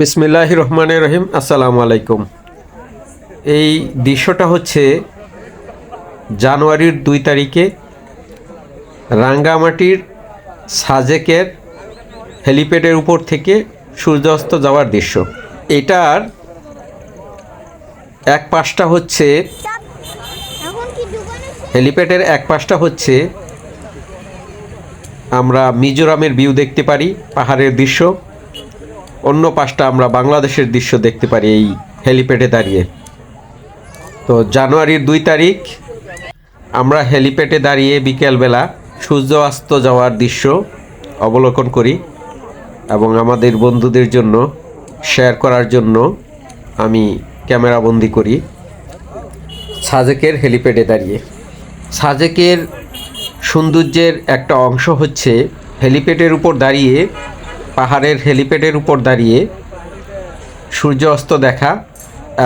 বিসমিল্লাহ রহমান রহিম, আসসালামু আলাইকুম। এই দৃশ্যটা হচ্ছে জানুয়ারির দুই তারিখে রাঙ্গামাটির সাজেকের হেলিপ্যাডের উপর থেকে সূর্যাস্ত যাওয়ার দৃশ্য। এটার এক পাশটা হচ্ছে হেলিপ্যাডের এক পাশটা হচ্ছে আমরা মিজোরামের ভিউ দেখতে পারি, পাহাড়ের দৃশ্য। অন্য পাশটা আমরা বাংলাদেশের দৃশ্য দেখতে পারি এই হেলিপ্যাডে দাঁড়িয়ে। তো জানুয়ারির দুই তারিখ, আমরা হেলিপ্যাডে দাঁড়িয়ে বিকেলবেলা সূর্য অস্ত যাওয়ার দৃশ্য অবলোকন করি এবং আমাদের বন্ধুদের জন্য শেয়ার করার জন্য আমি ক্যামেরাবন্দি করি সাজেকের হেলিপ্যাডে দাঁড়িয়ে। সাজেকের সৌন্দর্যের একটা অংশ হচ্ছে হেলিপ্যাডের উপর দাঁড়িয়ে পাহাড়ের হেলিপ্যাডের উপর দাঁড়িয়ে সূর্য অস্ত দেখা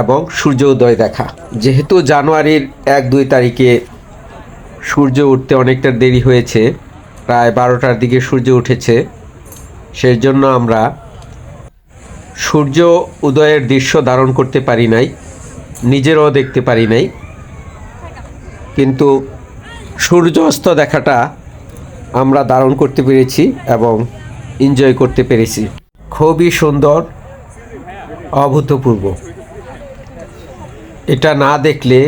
এবং সূর্য উদয় দেখা। যেহেতু জানুয়ারির এক দুই তারিখে সূর্য উঠতে অনেকটা দেরি হয়েছে, প্রায় বারোটার দিকে সূর্য উঠেছে সেই জন্য আমরা সূর্য উদয়ের দৃশ্য ধারণ করতে পারি নাই, নিজেরও দেখতে পারি নাই। কিন্তু সূর্য অস্ত দেখাটা আমরা ধারণ করতে পেরেছি এবং এনজয় করতে পেরেছি। খুবই সুন্দর, অভূতপূর্ব। এটা না দেখলে,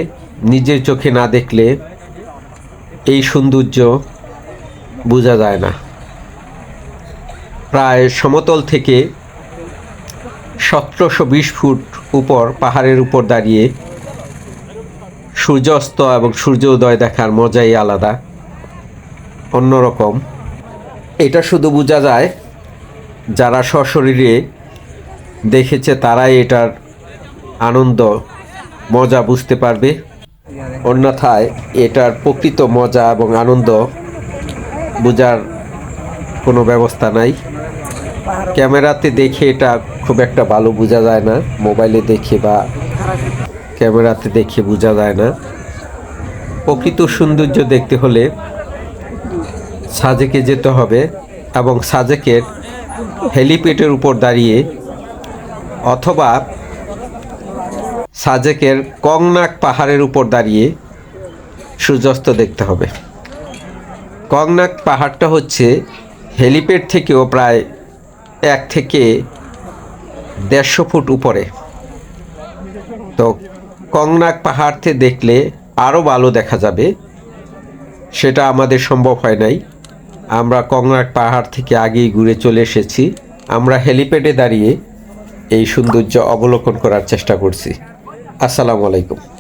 নিজের চোখে না দেখলে এই সৌন্দর্য বোঝা যায় না। প্রায় সমতল থেকে সতেরোশো বিশ ফুট উপর, পাহাড়ের উপর দাঁড়িয়ে সূর্যাস্ত এবং সূর্য উদয় দেখার মজাই আলাদা, অন্যরকম। এটা শুধু বোঝা যায় যারা সশরীরে দেখেছে তারাই এটার আনন্দ, মজা বুঝতে পারবে। অন্যথায় এটার প্রকৃত মজা এবং আনন্দ বোঝার কোনো ব্যবস্থা নাই। ক্যামেরাতে দেখে এটা খুব একটা ভালো বোঝা যায় না, মোবাইলে দেখে বা ক্যামেরাতে দেখে বোঝা যায় না। প্রকৃত সৌন্দর্য দেখতে হলে সাজেকে যেতে হবে এবং সাজেকের হেলিপ্যাডের উপর দাঁড়িয়ে অথবা সাজেকের কংনাক পাহাড়ের উপর দাঁড়িয়ে সূর্যাস্ত দেখতে হবে। কংনাক পাহাড়টা হচ্ছে হেলিপ্যাড থেকেও প্রায় এক থেকে দেড়শো ফুট উপরে। তো কংনাক পাহাড়তে দেখলে আরও ভালো দেখা যাবে। সেটা আমাদের সম্ভব হয় নাই। আমরা কংরাট পাহাড় থেকে আগেই ঘুরে চলে এসেছি। আমরা হেলিপ্যাডে দাঁড়িয়ে এই সৌন্দর্য অবলোকন করার চেষ্টা করছি। আসসালামু আলাইকুম।